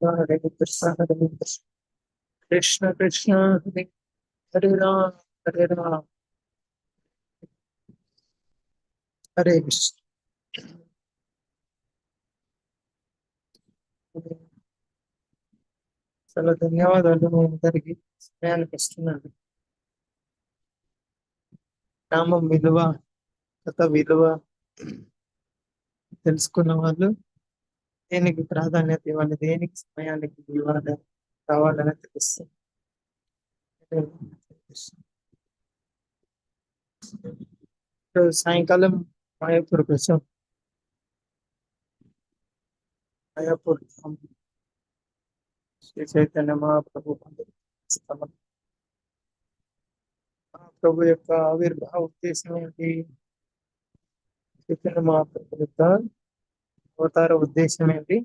హరే కృష్ణ హరే కృష్ణ కృష్ణ కృష్ణ హరే హరే రామ హరే రామ హరే కృష్ణ చాలా ధన్యవాదాలు మీ అందరికి సమయానికి ఇస్తున్నాను నామం విలువ కథ విలువ తెలుసుకున్న వాళ్ళు దేనికి ప్రాధాన్యత ఇవ్వాలి? దేనికి సమయానికి ఇవ్వాలి? కావాలని తెలుస్తుంది ఇప్పుడు సాయంకాలం మాయాపూర్కి వచ్చాం మాయాపూర్ ధామ్. శ్రీ చైతన్య మహాప్రభు స్థలం మహాప్రభు యొక్క ఆవిర్భావ ఉద్దేశం ఏంటి? చైతన్య మహాప్రభు యొక్క అవతార ఉద్దేశం ఏంటి?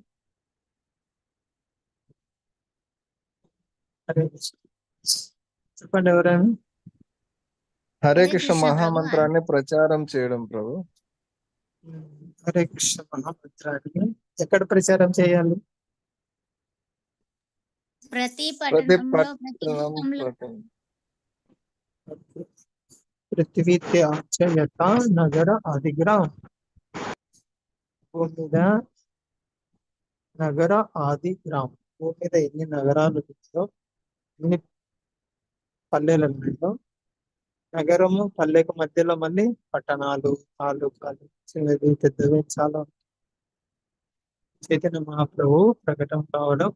హరే కృష్ణ. చెప్పండి ఎవరైనా? హరే కృష్ణ. మహామంత్రాన్ని ప్రచారం చేయడం ప్రభు. హరే కృష్ణ మహామంత్రాన్ని ఎక్కడ ప్రచారం చేయాలి? ప్రతి పృథ్వీ నగర భూమి మీద నగర ఆది గ్రామం. భూమి మీద ఎన్ని నగరాలు ఉన్నాయో ఎన్ని పల్లెలు ఉన్నాయో నగరము పల్లెకు మధ్యలో మళ్ళీ పట్టణాలు తాలూకాలు చిన్నది పెద్దవి చాలా చైతన్య మహాప్రభు ప్రకటన కావడం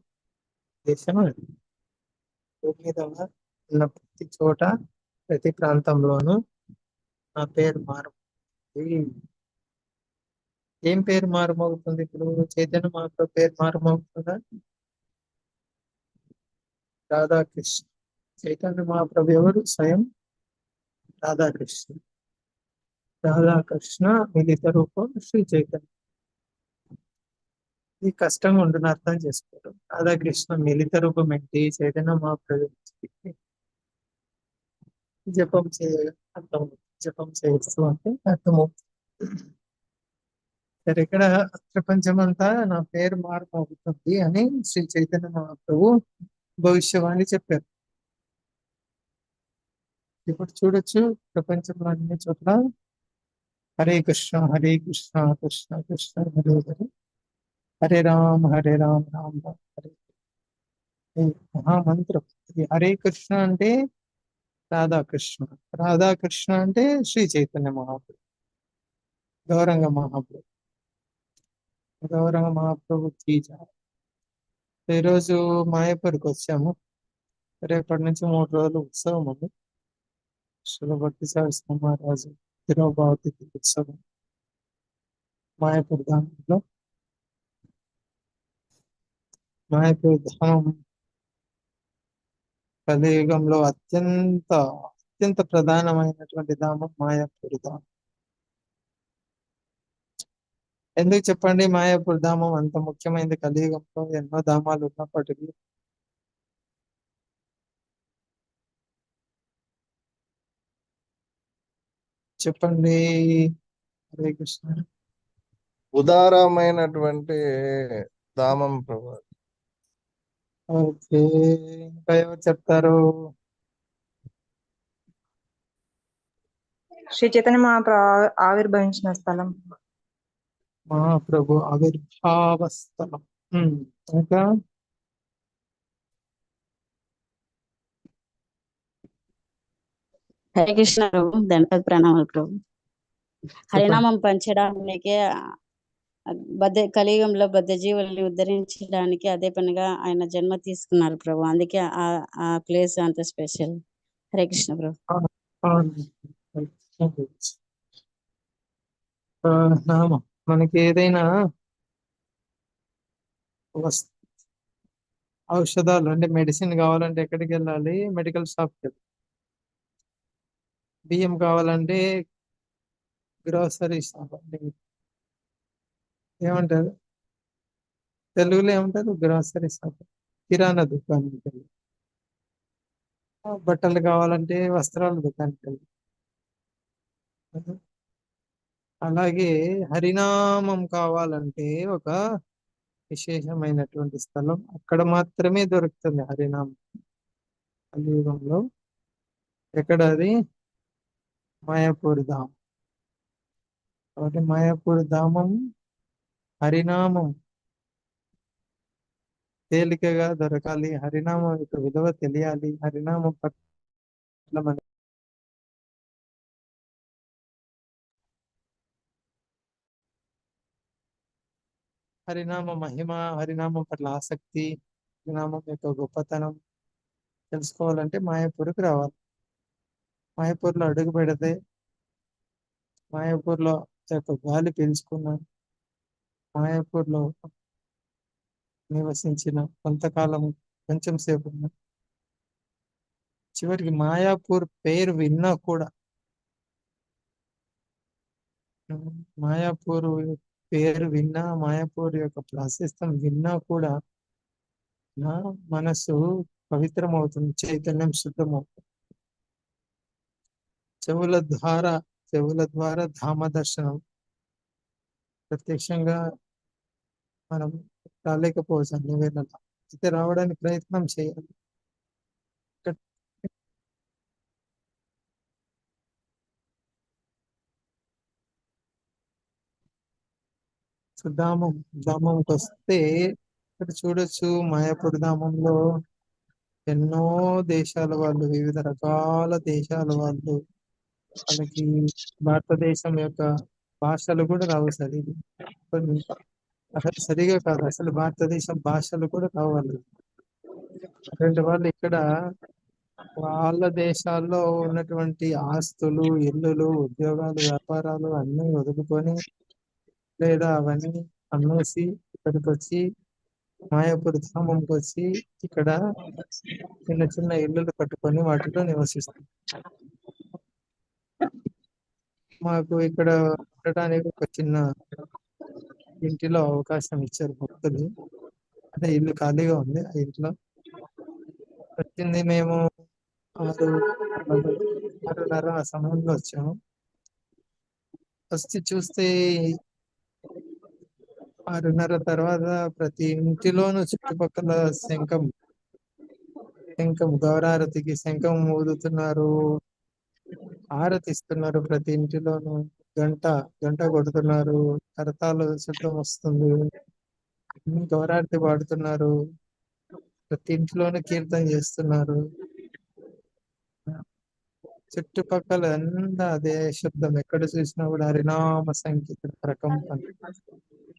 దేశం భూమి మీద ఉన్న ప్రతి చోట ప్రతి ప్రాంతంలోనూ నా పేరు మారు ఏం పేరు మారుమవుతుంది ఇప్పుడు? చైతన్య మహాప్రభు పేరు మారుమవుతుందా? రాధాకృష్ణ. చైతన్య మహాప్రభు ఎవరు? స్వయం రాధాకృష్ణ. రాధాకృష్ణ మిలిత రూపం శ్రీ చైతన్య. ఇది కష్టంగా ఉంటుంది అర్థం చేసుకోవడం. రాధాకృష్ణ మిలిత రూపం ఏంటి? చైతన్య మహాప్రభు జపం చేయ అర్థం. జపం చేయొచ్చు అంటే అర్థమవుతుంది. సరే ఇక్కడ ప్రపంచమంతా నా పేరు మార్పు అవుతుంది అని శ్రీ చైతన్య మహాప్రభు భవిష్యవాణి చెప్పారు. ఇప్పుడు చూడొచ్చు ప్రపంచంలో అన్ని చోట్ల హరే కృష్ణ హరే కృష్ణ కృష్ణ కృష్ణ హరే హరే హరే రామ హరే రామ రామ రామ హరే మహామంత్రం ఇది హరే కృష్ణ అంటే రాధాకృష్ణ రాధాకృష్ణ అంటే శ్రీ చైతన్య మహాప్రభు గౌరంగ మహాప్రభు. గౌరవ మహాప్రభు తీజ ఈరోజు మాయపూరికి వచ్చాము. రేపటి నుంచి మూడు రోజులు ఉత్సవం ఉంది. శివభక్తి సరస్వ మహారాజు తిరువభావతి ఉత్సవం మాయపూర్ ధామంలో. మాయపూర్ ధామం కలియుగంలో అత్యంత అత్యంత ప్రధానమైనటువంటి ధామం మాయాపూర్ ధామం. ఎందుకు చెప్పండి? మాయాపూర్ ధామం అంత ముఖ్యమైనది. కలియుగంలో ఎన్నో ధామాలు ఉన్నప్పటికీ చెప్పండి. హరే కృష్ణ. ఉదారమైనటువంటి ధామం ప్రభు. ఓకే. ఇంకా ఎవరు చెప్తారు? శ్రీ చైతన్య మహాప్రభు ఆవిర్భవించిన స్థలం. మహాప్రభు ఆవిర్భావ స్థలం ఉమ్, ఇంకా హరే కృష్ణ ప్రభు దండక ప్రణామాలు ప్రభు హరినామం పంచడానికి ఆ, బద్ధ కలియుగంలో బద్ధ జీవుల్ని ఉద్ధరించడానికి అదే పనిగా ఆయన జన్మ తీసుకున్నారు ప్రభు అందుకే ఆ ఆ ప్లేస్ అంత స్పెషల్ హరే కృష్ణ ప్రభు నామం మనకి ఏదైనా వస్తు ఔషధాలు అంటే మెడిసిన్ కావాలంటే ఎక్కడికి వెళ్ళాలి? మెడికల్ షాప్కి వెళ్ళాలి. బియ్యం కావాలంటే గ్రోసరీ షాప్ అంటే ఏమంటారు? తెలుగులో ఏమంటారు? గ్రోసరీ షాప్ కిరాణా దుకాణానికి వెళ్ళి బట్టలు కావాలంటే వస్త్రాల దుకాణానికి వెళ్ళి అలాగే హరినామం కావాలంటే ఒక విశేషమైనటువంటి స్థలం అక్కడ మాత్రమే దొరుకుతుంది హరినామం. కలియుగంలో ఎక్కడ అది? మాయాపూర్ ధామం. కాబట్టి మాయాపూర్ ధామం హరినామం. తేలికగా దొరకాలి. హరినామం యొక్క విలువ తెలియాలి. హరినామం పట్ల మన హరినామ మహిమ హరినామం పట్ల ఆసక్తి హరినామం యొక్క గొప్పతనం తెలుసుకోవాలంటే మాయాపూర్కి రావాలి. మాయాపూర్లో అడుగు పెడితే మాయాపూర్లో యొక్క గాలి పీల్చుకున్న మాయాపూర్లో నివసించిన కొంతకాలం కొంచెం సేపు ఉన్న చివరికి మాయాపూర్ పేరు విన్నా కూడా మాయాపూర్ పేరు విన్నా మాయాపూర్ యొక్క ప్రాశస్తం విన్నా కూడా నా మనసు పవిత్రం అవుతుంది చైతన్యం శుద్ధమవుతుంది. చెవుల ద్వారా చెవుల ద్వారా ధామ దర్శనం. ప్రత్యక్షంగా మనం రాలేకపోవచ్చు అన్ని అయితే రావడానికి ప్రయత్నం చేయాలి ఇక్కడ సో ధామం ధామంకి వస్తే ఇక్కడ చూడొచ్చు మాయాపూర్ ధామంలో ఎన్నో దేశాల వాళ్ళు వివిధ రకాల దేశాల వాళ్ళు వాళ్ళకి భారతదేశం యొక్క భాషలు కూడా రావు సరిగా కొన్ని అసలు సరిగా కాదు. అసలు భారతదేశం భాషలు కూడా కావాలి అటువంటి వాళ్ళు ఇక్కడ వాళ్ళ దేశాల్లో ఉన్నటువంటి ఆస్తులు ఇల్లులు ఉద్యోగాలు వ్యాపారాలు అన్ని వదులుకొని లేదా అవన్నీ అమ్మేసి ఇక్కడికి వచ్చి మాయాపూర్ ధామంకి వచ్చి ఇక్కడ చిన్న చిన్న ఇల్లులు కట్టుకొని వాటిలో నివసిస్తాం. మాకు ఇక్కడ ఉండటానికి ఒక చిన్న ఇంటిలో అవకాశం ఇచ్చారు భక్తులు. అంటే ఇల్లు ఖాళీగా ఉంది ఆ ఇంట్లో. వచ్చింది మేము ఆరు ఆరున్నర ఆ సమయంలో వచ్చాము. ఫస్ట్ చూస్తే ఆరున్నర తర్వాత ప్రతి ఇంటిలోనూ చుట్టుపక్కల శంఖం శంఖం గౌరారతికి శంఖం ఊదుతున్నారు. ఆరతిస్తున్నారు ప్రతి ఇంటిలోనూ. గంట గంట కొడుతున్నారు. కరతాలు శబ్దం వస్తుంది. గౌరారతి పాడుతున్నారు. ప్రతి ఇంట్లోనూ కీర్తన చేస్తున్నారు. చుట్టుపక్కల అంతా అదే శబ్దం. ఎక్కడ చూసినా కూడా హరినామ సంగీత ప్రకంపన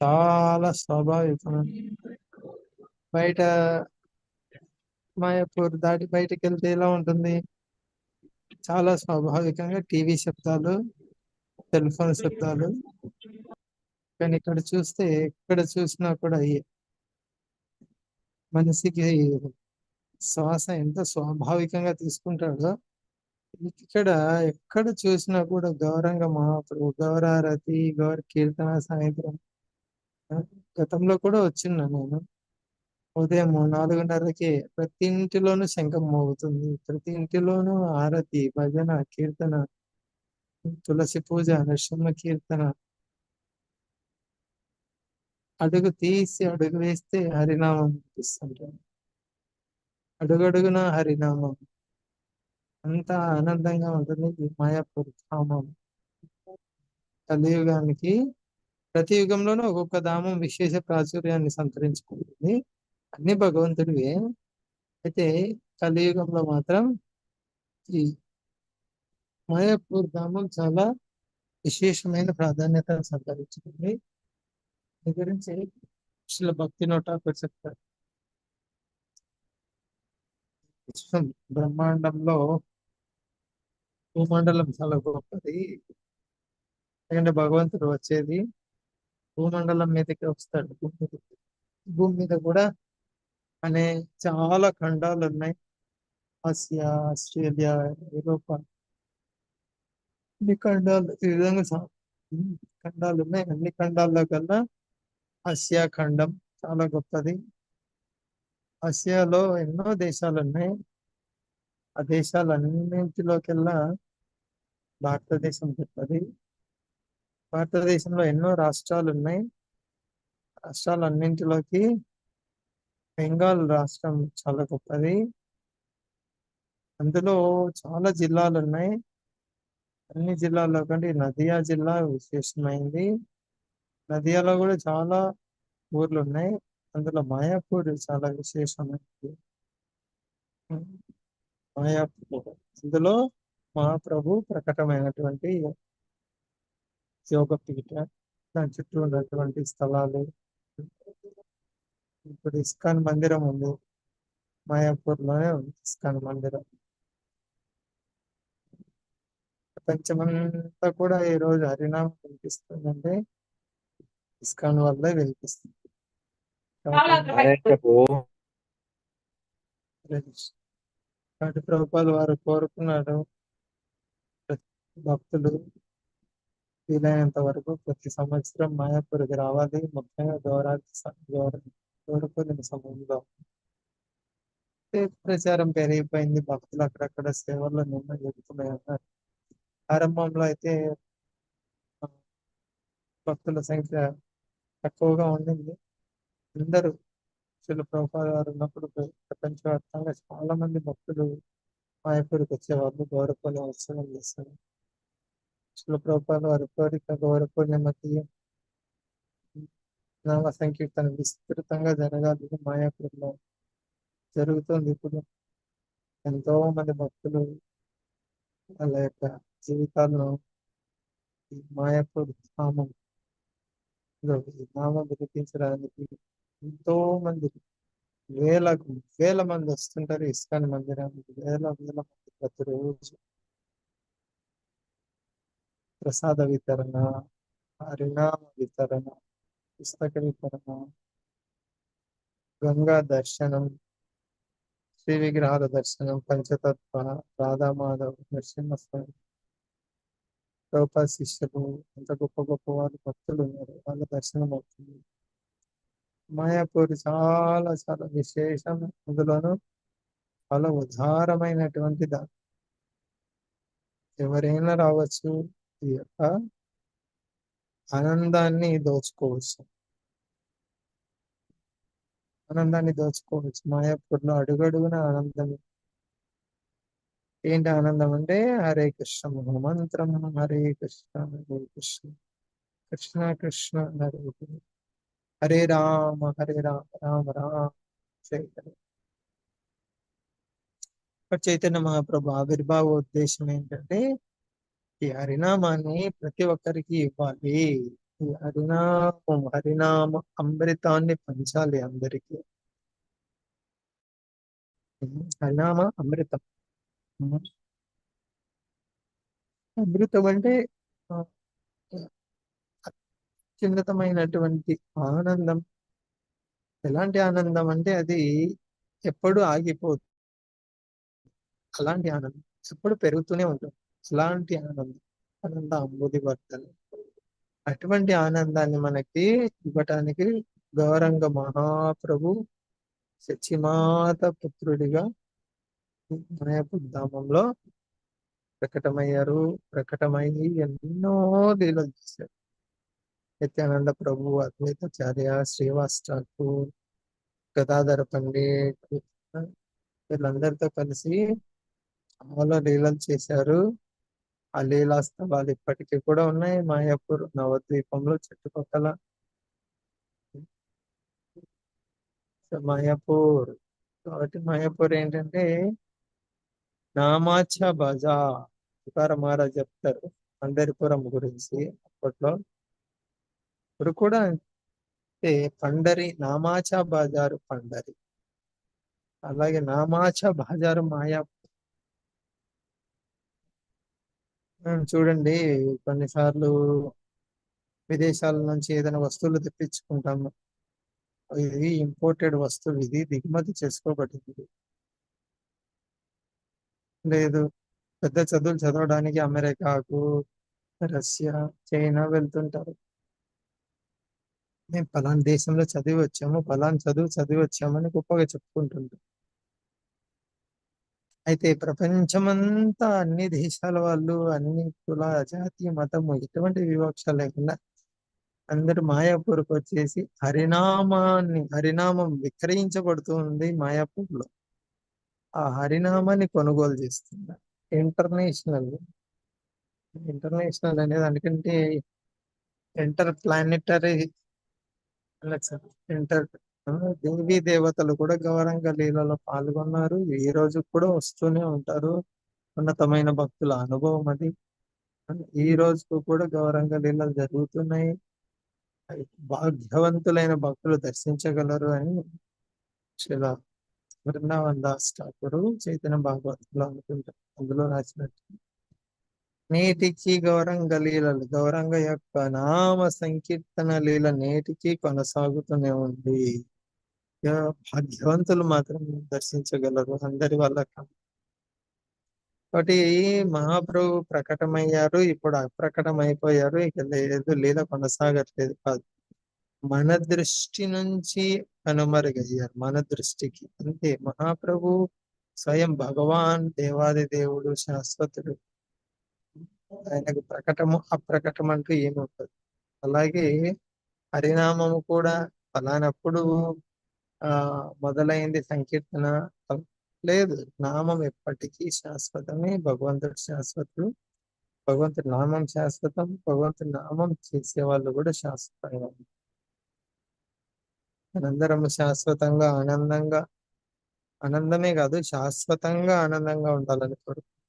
చాలా స్వాభావికమైన బయట మాయాపూర్ దాటి బయటకు వెళ్తే ఎలా ఉంటుంది? చాలా స్వాభావికంగా టీవీ శబ్దాలు సెల్ ఫోన్ శబ్దాలు. కానీ ఇక్కడ చూస్తే ఎక్కడ చూసినా కూడా అయ్యే మనిషికి శ్వాస ఎంత స్వాభావికంగా తీసుకుంటాడో ఇక్కడ ఎక్కడ చూసినా కూడా గౌరంగ మహాప్రభు గౌరారతి గౌర కీర్తన సాయంత్రం. గతంలో కూడా వచ్చిన్నా నేను. ఉదయం నాలుగున్నరకి ప్రతి ఇంటిలోనూ శంఖం మోగుతుంది. ప్రతి ఇంటిలోనూ ఆరతి భజన కీర్తన తులసి పూజ నరసింహ కీర్తన. అడుగు తీసి అడుగు వేస్తే హరినామం అనిపిస్తుంటాను అడుగడుగున హరినామం. అంత ఆనందంగా ఉంటుంది ఈ మాయాపూర్ ధామం. కలియుగానికి ప్రతి యుగంలోనూ ఒక్కొక్క ధామం విశేష ప్రాచుర్యాన్ని సంతరించుకుంటుంది. అన్ని భగవంతుడివే. అయితే కలియుగంలో మాత్రం ఈ మాయాపూర్ ధామం చాలా విశేషమైన ప్రాధాన్యత సంతరించుకుంది. దీని గురించి శిల భక్తి నోట చెప్తారు. బ్రహ్మాండంలో భూమండలం చాలా గొప్పది. ఎందుకంటే భగవంతుడు వచ్చేది భూమండలం మీదకి వస్తాడు. భూమి భూమి మీద కూడా అనే చాలా ఖండాలు ఉన్నాయి. ఆసియా ఆస్ట్రేలియా యూరోపా అన్ని ఖండాలు ఈ విధంగా ఖండాలు ఉన్నాయి. అన్ని ఖండాల్లో కల్లా ఆసియా ఖండం చాలా గొప్పది. ఆసియాలో ఎన్నో దేశాలు ఉన్నాయి. ఆ దేశాలన్నింటిలోకెల్లా భారతదేశం గొప్పది భారతదేశంలో ఎన్నో రాష్ట్రాలు ఉన్నాయి రాష్ట్రాలన్నింటిలోకి బెంగాల్ రాష్ట్రం చాలా గొప్పది. అందులో చాలా జిల్లాలు ఉన్నాయి అన్ని జిల్లాల్లో కంటే నదియా జిల్లా విశేషమైంది. నదియాలో కూడా చాలా ఊర్లు ఉన్నాయి అందులో మాయాపూర్ చాలా విశేషమైనది మాయాపూర్ అందులో మహాప్రభు ప్రకటమైనటువంటి యోగ పీఠ దాని చుట్టూ ఉన్నటువంటి స్థలాలు ఇప్పుడు ఇస్కాన్ మందిరం ఉంది. మాయాపూర్లోనే ఉంది ఇస్కాన్ మందిరం. ప్రపంచమంతా కూడా ఈ రోజు హరినామం వినిపిస్తుందంటే ఇస్కాన్ వల్లే వినిపిస్తుంది. కాబట్టి హరే ప్రభుపాలు వారు కోరుకున్నారు ప్రతి భక్తులు వీలైనంత వరకు ప్రతి సంవత్సరం మాయాపూర్కి రావాలి. ముఖ్యంగా గౌరాది గౌరపూర్ణిమ సమయంలో ప్రచారం పెరిగిపోయింది. భక్తులు అక్కడక్కడ సేవల్లో నిన్న జరుగుతున్నాయి అన్నారు. ఆరంభంలో అయితే భక్తుల సంఖ్య తక్కువగా ఉండింది. అందరూ శిల ప్రభుపాద గారు ఉన్నప్పుడు ప్రపంచవ్యాప్తంగా చాలా మంది భక్తులు మాయపూర్కి వచ్చేవాళ్ళు గౌరవపూర్ణిమ ఉత్సవం చేస్తారు శిల ప్రభుపాద వారి కోరిక గౌరవపూర్ణిమకి నామ సంకీర్తన విస్తృతంగా జరగాలి మాయాపూర్లో జరుగుతుంది ఇప్పుడు. ఎంతో మంది భక్తులు వాళ్ళ యొక్క జీవితాలను మాయాపూర్ ధామం లో నామం వినిపించడానికి ఎంతో మంది వేలకు వేల మంది వస్తుంటారు ఇస్కాన్ మందిరానికి వేల వేల మంది ప్రతిరోజు. ప్రసాద వితరణ హరినామ వితరణ పుస్తక వితరణ గంగా దర్శనం శ్రీ విగ్రహాల దర్శనం పంచతత్వ రాధామాధవ్ నరసింహస్వామి ప్రభుపాద శిష్యులు అంత గొప్ప గొప్ప వాళ్ళు భక్తులు ఉన్నారు. వాళ్ళ దర్శనం అవుతుంది. మాయాపూర్ చాలా చాలా విశేషం అందులోనూ చాలా ఉదారమైనటువంటి దాని. ఎవరైనా రావచ్చు ఈ యొక్క ఆనందాన్ని దోచుకోవచ్చు. ఆనందాన్ని దోచుకోవచ్చు. మాయాపూర్లో అడుగడుగున ఆనందం. ఏంటి ఆనందం అంటే హరే కృష్ణ మహామంత్రం హరే కృష్ణ హరే కృష్ణ. కృష్ణ కృష్ణ హరే కృష్ణ. హరే రామ హరే రామ రామ రామ. చైతన్య. చైతన్య మహాప్రభు ఆవిర్భావ ఉద్దేశం ఏంటంటే ఈ హరినామాన్ని ప్రతి ఒక్కరికి ఇవ్వాలి. ఈ హరినామం హరినామ అమృతాన్ని పంచాలి అందరికీ. హరినామ అమృతం. అమృతం అంటే అత్యున్నతమైనటువంటి ఆనందం. ఎలాంటి ఆనందం అంటే అది ఎప్పుడు ఆగిపోదు. అలాంటి ఆనందం ఎప్పుడు పెరుగుతూనే ఉంటుంది. అలాంటి ఆనందం ఆనంద అంబుది వర్తన అటువంటి ఆనందాన్ని మనకి ఇవ్వటానికి గౌరంగ మహాప్రభు సచిమాత పుత్రుడిగా మాయాపూర్ ధామంలో ప్రకటమయ్యారు. ప్రకటమయ్యి ఎన్నో లీలలు చేశారు. నిత్యానంద ప్రభు అద్వైతాచార్య శ్రీవాస్ ఠాకూర్ గదాధర పండిట్ వీళ్ళందరితో కలిసి చాలా లీలలు చేశారు. ఆ లీలా స్థలాలు ఇప్పటికీ కూడా ఉన్నాయి. మాయాపూర్ నవద్వీపంలో చుట్టుపక్కల. మాయాపూర్. కాబట్టి మాయాపూర్ ఏంటంటే నామాచ బజా తుకార మహారాజ్ చెప్తారు. పండరిపురం గురించి అప్పట్లో. ఇప్పుడు కూడా అంటే పండరి నామాచా బాజారు పండరి. అలాగే నామాచా బాజారు మాయా. చూడండి కొన్నిసార్లు విదేశాల నుంచి ఏదైనా వస్తువులు తెప్పించుకుంటాము. ఇది ఇంపోర్టెడ్ వస్తువు ఇది దిగుమతి చేసుకోబడింది. లేదు పెద్ద చదువులు చదవడానికి అమెరికాకు రష్యా చైనా వెళ్తుంటారు. మేము పలానా దేశంలో చదివి వచ్చాము పలానా చదువు చదివి వచ్చామని గొప్పగా చెప్పుకుంటుంటాం. అయితే ప్రపంచమంతా అన్ని దేశాల వాళ్ళు అన్ని కుల జాతి మతము ఎటువంటి వివక్ష లేకుండా అందరు మాయాపూర్కి వచ్చేసి హరినామాన్ని హరినామం విక్రయించబడుతుంది మాయాపూర్లో. ఆ హరినామాన్ని కొనుగోలు చేస్తున్నారు. ఇంటర్నేషనల్ ఇంటర్నేషనల్ అనేది అందుకంటే ఇంటర్ ప్లానెటరీ ఇంటర్ దేవి దేవతలు కూడా గౌరంగ లీలలో పాల్గొన్నారు. ఈ రోజు కూడా వస్తూనే ఉంటారు. ఉన్నతమైన భక్తుల అనుభవం అది. ఈ రోజుకు కూడా గౌరంగ లీలలు జరుగుతున్నాయి. భాగ్యవంతులైన భక్తులు దర్శించగలరు అని శిలా బృందావన్ దాస్ ఠాకూరు చైతన్య భాగవతంలో అనుకుంటారు అందులో రాసినట్టు. నేటికి గౌరంగ లీలలు. గౌరంగ యొక్క నామ సంకీర్తన లీల నేటికి కొనసాగుతూనే ఉంది. ఇక భాగ్యవంతులు మాత్రం దర్శించగలరు అందరి వల్ల కాబట్టి మహాప్రభు ప్రకటమయ్యారు ఇప్పుడు అప్రకటమైపోయారు ఇక లేదు లీల కొనసాగట్లేదు కాదు. మన దృష్టి నుంచి కనుమరుగయ్యారు మన దృష్టికి. అంతే మహాప్రభు స్వయం భగవాన్ దేవాది దేవుడు శాశ్వతుడు. ఆయనకు ప్రకటము అప్రకటం అంటూ ఏమి ఉండదు. అలాగే హరినామము కూడా ఫలానప్పుడు ఆ మొదలైంది సంకీర్తన. లేదు నామం ఎప్పటికీ శాశ్వతమే. భగవంతుడు శాశ్వతుడు భగవంతుడి నామం శాశ్వతం భగవంతుడి నామం చేసే వాళ్ళు కూడా శాశ్వతంగా మనందరము శాశ్వతంగా ఆనందంగా ఆనందమే కాదు శాశ్వతంగా ఆనందంగా ఉండాలని కోరుకుంటున్నాం.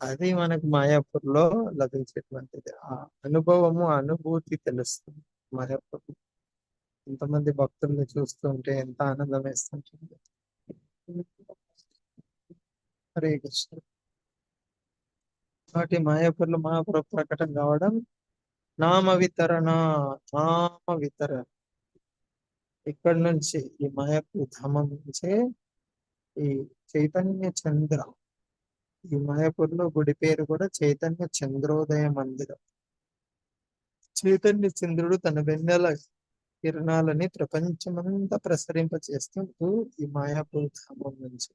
అది మనకు మాయాపూర్లో లభించేటువంటిది. ఆ అనుభవము ఆ అనుభూతి తెలుస్తుంది మాయాపూర్ ఎంతమంది భక్తుల్ని చూస్తుంటే ఎంత ఆనందం వేస్తుంటుంది. హరే కృష్ణ. కాబట్టి మాయాపూర్లో మహాప్రభు ప్రకటన కావడం నామ వితరణ నామ వితరణ ఇక్కడ నుంచి ఈ మాయాపూర్ ధామం నుంచే ఈ చైతన్య చంద్ర ఈ మాయాపూర్లో గుడి పేరు కూడా చైతన్య చంద్రోదయ మందిరం. చైతన్య చంద్రుడు తన వెన్నెల కిరణాలని ప్రపంచమంతా ప్రసరింపచేస్తుంటూ ఈ మాయాపూర్ ధామం నుంచి.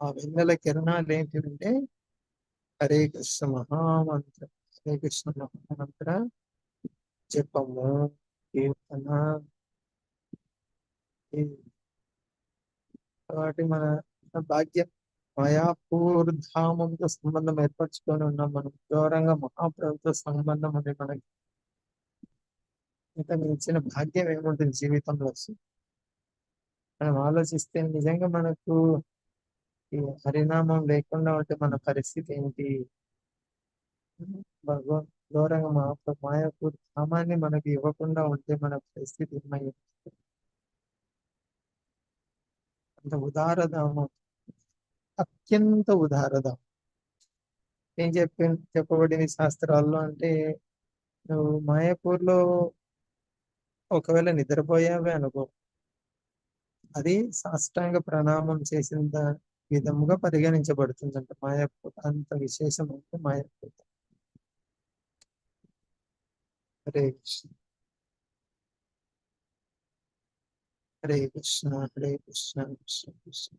ఆ వెన్నెల కిరణాలు ఏంటంటే హరే కృష్ణ మహామంత్ర. హరే కృష్ణ మహామంత్ర జపము కీర్తన వాటి కాబట్టి మన భాగ్యం మయాపూర్ ధామంతో సంబంధం ఏర్పరచుకొని ఉన్నాం మనం. ఘోరంగా మహాప్రభుతో సంబంధం అనేది మనకి. ఇంకా ఇచ్చిన భాగ్యం ఏముంటుంది జీవితంలో మనం ఆలోచిస్తే నిజంగా మనకు ఈ హరినామం లేకుండా ఉంటే మన పరిస్థితి ఏంటి? భగవాన్ ఘోరంగా మహాప్రభు మాయాపూర్ ధామాన్ని మనకి ఇవ్వకుండా ఉంటే మన పరిస్థితి ఏమై అంత ఉదారధామం. అత్యంత ఉదారధామం ఏం చెప్పి చెప్పబడింది శాస్త్రాల్లో అంటే నువ్వు మాయాపూర్లో ఒకవేళ నిద్రపోయావే అనుకో అది సాష్టాంగ ప్రణామం చేసిన విధముగా పరిగణించబడుతుందంట. మాయాపూర్ అంత విశేషం అంటే మాయాపూర్. హరే కృష్ణ. హరే కృష్ణ హరే కృష్ణ కృష్ణ కృష్ణ.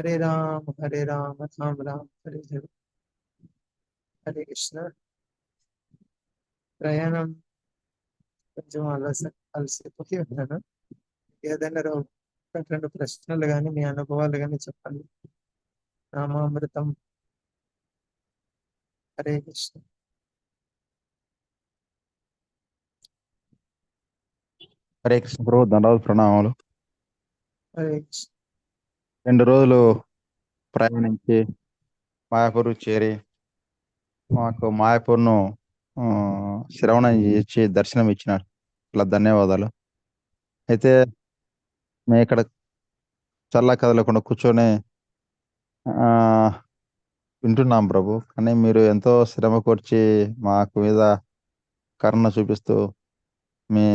హరే రామ హరే రామ రామ రామ హరే హరే హరే కృష్ణ ప్రయాణం కొంచెం అలస అలసిపోయి ఉన్నాను. ఏదైనా ఒకటి రెండు ప్రశ్నలు కానీ మీ అనుభవాలు కానీ చెప్పండి. రామామృతం. హరే కృష్ణ హరే కృష్ణ ప్రభు ధనరాజు ప్రణామాలు. హరే కృష్ణ రెండు రోజులు ప్రయాణించి మాయాపూర్ చేరి మాకు మాయాపూర్ను శ్రవణం ఇచ్చి దర్శనం ఇచ్చినారు. ఇట్లా ధన్యవాదాలు. అయితే మేము ఇక్కడ చల్ల కదలకుండా కూర్చొని వింటున్నాం ప్రభు. కానీ మీరు ఎంతో శ్రమ కూర్చి మాకు మీద కరుణ చూపిస్తూ మీ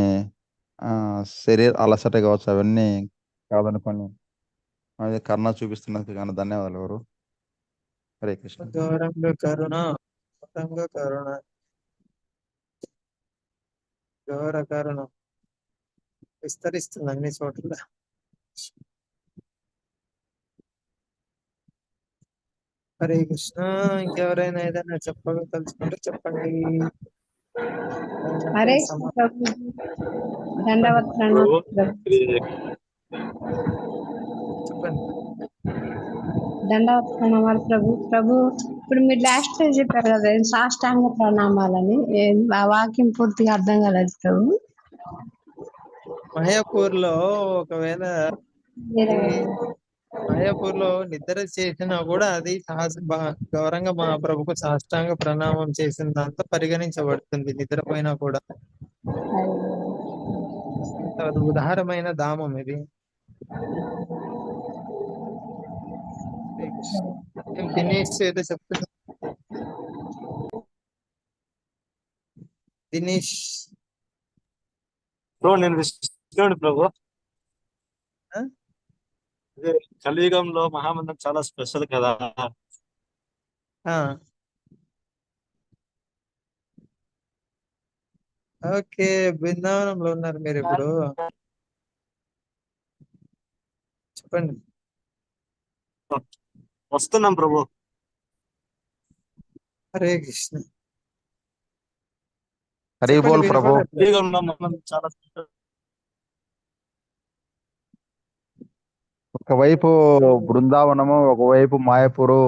శరీర అలసట కావచ్చు అవన్నీ కాదనుకొని కరుణ చూపిస్తున్నందుకు కానీ ధన్యవాదాలు ఎవరు హరే కృష్ణ. గౌరంగ కరుణ కరుణ. గౌర కరుణ. విస్తరిస్తుంది అన్ని చోట్ల. హరే కృష్ణ ఇంకెవరైనా ఏదైనా చెప్పగలుచుకుంటే చెప్పండి. హరే సమ- ప్రభు దండవత్ ప్రణామాలు ప్రభు చెప్పండి. దండవత్ ప్రణామాలు ప్రభు. ప్రభు ఇప్పుడు మీరు లాస్ట్ చెప్పారు కదా ఏం సాష్టాంగ ప్రణామాలని. ఏం ఆ వాక్యం పూర్తిగా అర్థం కాలేదు ప్రభు. మాయాపూర్లో ఒకవేళ మాయాపూర్లో నిద్ర చేసినా కూడా అది గౌరంగా మా ప్రభుకు సాష్టాంగ ప్రణామం చేసిన దాంతో పరిగణించబడుతుంది నిద్రపోయినా కూడా. ఉదారమైన ధామం ఇది. దినేష్ ఏదో చెప్తున్నా దినేష్ బ్రో నేను ప్రభు. కలియుగంలో మహామందం చాలా స్పెషల్ కదా. ఓకే బృందావనంలో ఉన్నారు మీరు ఇప్పుడు. చెప్పండి. వస్తున్నాం ప్రభు. హరే కృష్ణ. హరి బోల్ ప్రభు. చాలా ఒకవైపు బృందావనము ఒకవైపు మాయపూరు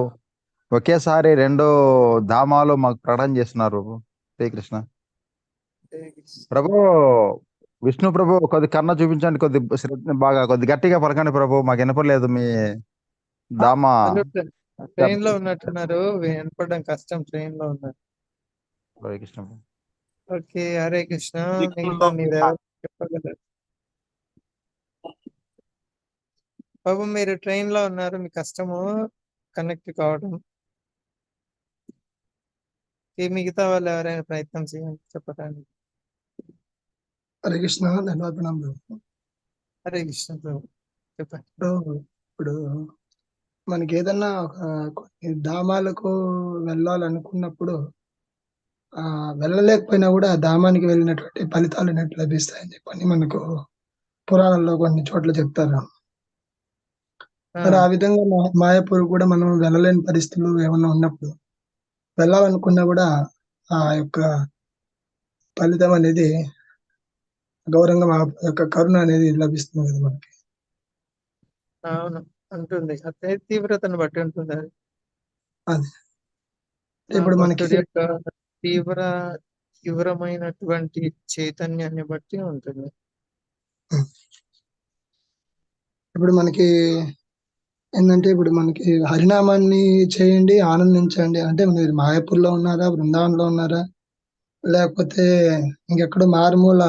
ఒకేసారి రెండు ధామాలు మాకు ప్రకటన చేస్తున్నారు శ్రీకృష్ణ హరే కృష్ణ. ప్రభు విష్ణు ప్రభు కొద్ది కన్న చూపించండి కొద్ది శ్రద్ధ బాగా కొద్ది గట్టిగా పలకండి ప్రభు. మాకు వినపడలేదు మీ హలో, ట్రైన్లో ఉన్నట్టున్నారు. వినపడడం కష్టం ట్రైన్లో ఉన్నారు హరే కృష్ణ. ఓకే హరే కృష్ణ బాబు మీరు ట్రైన్లో ఉన్నారు. మీ కష్టము కనెక్ట్ కావడం. ఈ మిగతా వాళ్ళు ఎవరైనా ప్రయత్నం చేయండి. చెప్పడానికి హరే కృష్ణ. హరే కృష్ణ ప్రభు. చెప్పండి. ఇప్పుడు మనకి ఏదన్నా ఒక కొన్ని ధామాలకు వెళ్ళాలనుకున్నప్పుడు ఆ వెళ్ళలేకపోయినా కూడా ఆ ధామానికి వెళ్ళినటువంటి ఫలితాలు అనేవి లభిస్తాయని చెప్పని మనకు పురాణంలో కొన్ని చోట్ల చెప్తారు. ఆ, మరి ఆ విధంగా మాయాపూర్ కూడా మనం వెళ్ళలేని పరిస్థితులు ఏమన్నా ఉన్నప్పుడు వెళ్ళాలనుకున్నా కూడా ఆ యొక్క ఫలితం అనేది గౌరవంగా మా యొక్క కరుణ అనేది లభిస్తుంది కదా మనకి. అవును. ఉంటుంది. అదే తీవ్రతను బట్టి ఉంటుంది అది. ఇప్పుడు మనకి యొక్క తీవ్ర తీవ్రమైనటువంటి చైతన్యాన్ని బట్టి ఉంటుంది. ఇప్పుడు మనకి ఏంటంటే ఇప్పుడు మనకి హరినామాన్ని చేయండి ఆనందించండి. అంటే మీరు మాయాపూర్లో ఉన్నారా బృందావనంలో ఉన్నారా? లేకపోతే ఇంకెక్కడో మారుమూల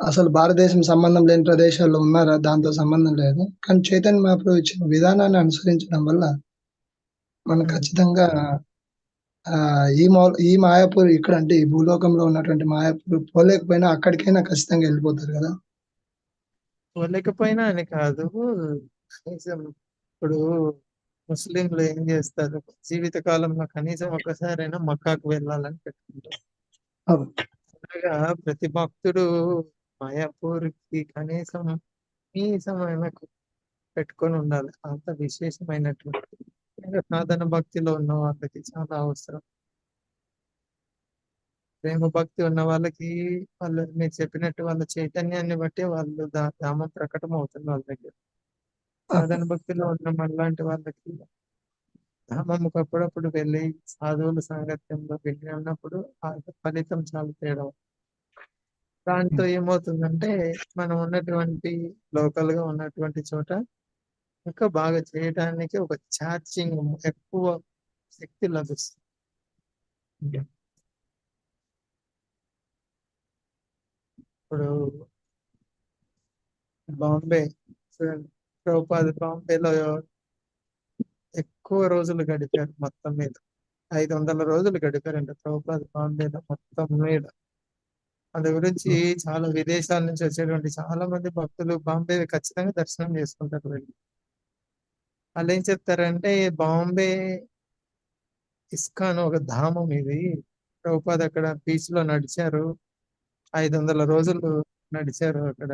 అసలు భారతదేశం సంబంధం లేని ప్రదేశాల్లో ఉన్నారా? దాంతో సంబంధం లేదు. కానీ చైతన్య మహాప్రభు ఇచ్చిన విధానాన్ని అనుసరించడం వల్ల మనం. ఖచ్చితంగా ఆ ఈ మౌ ఈ మాయాపూర్ ఇక్కడ అంటే ఈ భూలోకంలో ఉన్నటువంటి మాయాపూర్ పోలేకపోయినా అక్కడికైనా ఖచ్చితంగా వెళ్ళిపోతారు కదా. పోలేకపోయినా అని కాదు. కనీసం ఇప్పుడు ముస్లింలు ఏం చేస్తారు? జీవిత కాలంలో కనీసం ఒకసారైనా మక్కాకు వెళ్ళాలని పెట్టుకుంటారు. అలాగా ప్రతి భక్తుడు మాయాపూర్కి కనీసం కనీసమైన పెట్టుకొని ఉండాలి. అంత విశేషమైనటువంటి సాధన భక్తిలో ఉన్న వాళ్ళకి చాలా అవసరం. ప్రేమ భక్తి ఉన్న వాళ్ళకి వాళ్ళు మీరు చెప్పినట్టు వాళ్ళ చైతన్యాన్ని బట్టి వాళ్ళు దా- ధామం ప్రకటన అవుతుంది వాళ్ళ దగ్గర. సాధన భక్తిలో ఉన్న మనలాంటి వాళ్ళకి ధామముకు అప్పుడప్పుడు వెళ్ళి సాధువుల సాంగత్యంలో వెళ్ళి ఉన్నప్పుడు ఆ ఫలితం చాలా తేడా దాంతో ఏమవుతుందంటే మనం ఉన్నటువంటి లోకల్గా ఉన్నటువంటి చోట ఇంకా బాగా చేయడానికి ఒక ఛార్జింగ్ ఎక్కువ శక్తి లభిస్తుంది. ఇప్పుడు బాంబే చూడండి. ప్రభుపాద బాంబేలో ఎక్కువ రోజులు గడిపారు మొత్తం మీద. ఐదు వందల రోజులు గడిపారంట ప్రభుపాద బాంబేలో మొత్తం మీద. అందు గురించి చాలా విదేశాల నుంచి వచ్చేటువంటి చాలా మంది భక్తులు బాంబే ఖచ్చితంగా దర్శనం చేసుకుంటారు వెళ్ళి. వాళ్ళు ఏం చెప్తారంటే బాంబే ఇస్కాన్ ఒక ధామం ఇది. ప్రభుపాద అక్కడ బీచ్లో నడిచారు. ఐదు వందల రోజులు నడిచారు అక్కడ.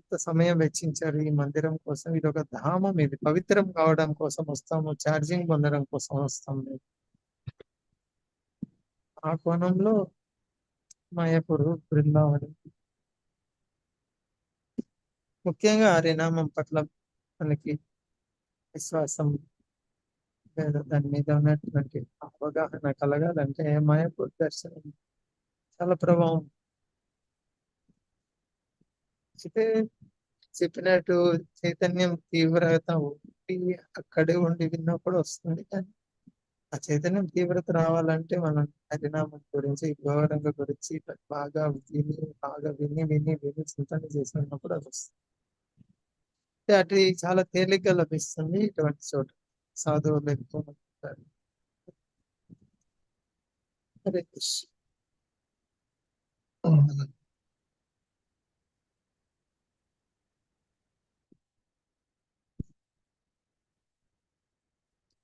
ఎంత సమయం వెచ్చించారు ఈ మందిరం కోసం. ఇది ఒక ధామం ఇది. పవిత్రం కావడం కోసం వస్తాము. ఛార్జింగ్ పొందడం కోసం వస్తాము. ఆ కోణంలో మాయాపూర్ బృందావనం. ముఖ్యంగా హరినామం పట్ల మనకి విశ్వాసం లేదా దాని మీద ఉన్నటువంటి అవగాహన కలగాలంటే మాయాపూర్ దర్శనం చాలా ప్రభావం. అయితే చెప్పినట్టు చైతన్యం తీవ్రత ఉండి అక్కడే ఉండి విన్నప్పుడు వస్తుంది కానీ ఆ చైతన్యం తీవ్రత రావాలంటే మనం హరినామం గురించి గౌరంగ గురించి బాగా విని బాగా విని విని విని చింతన చేసినప్పుడు అది వస్తుంది. అటు చాలా తేలిగ్గా లభిస్తుంది ఇటువంటి చోట. సాధువులు ఎక్కువ మంది ఉంటారు. హరే కృష్ణ.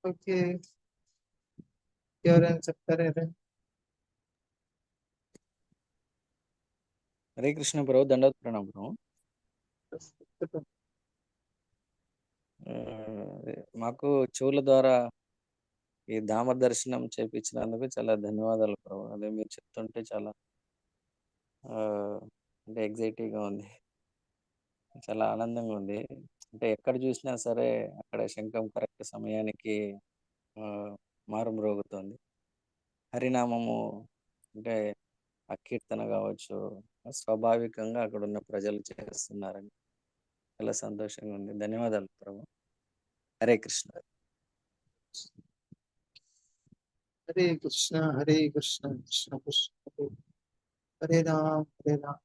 ఓకే. ఎవరైనా చెప్తారా ఏదైనా? హరే కృష్ణ ప్రభు దండవత్ ప్రణామం అదే, మాకు చెవుల ద్వారా ఈ ధామ దర్శనం చేపించినందుకు చాలా ధన్యవాదాలు ప్రభు అదే మీరు చెప్తుంటే చాలా అంటే exciting గా ఉంది. చాలా ఆనందంగా ఉంది. అంటే ఎక్కడ చూసినా సరే అక్కడ శంఖం కరెక్ట్ సమయానికి మారుమ్రోగుతోంది హరినామము అంటే ఆ కీర్తన కావచ్చు స్వాభావికంగా అక్కడ ఉన్న ప్రజలు చేస్తున్నారని చాలా సంతోషంగా ఉంది ధన్యవాదాలు ప్రభు హరే కృష్ణ హరే కృష్ణ హరే కృష్ణ కృష్ణ కృష్ణ హరే హరే రామ్ హరే రామ్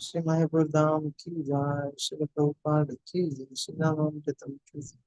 श्री मायापुर धाम की जय श्री प्रभुपाद की जय श्री राम अमृतम की जय।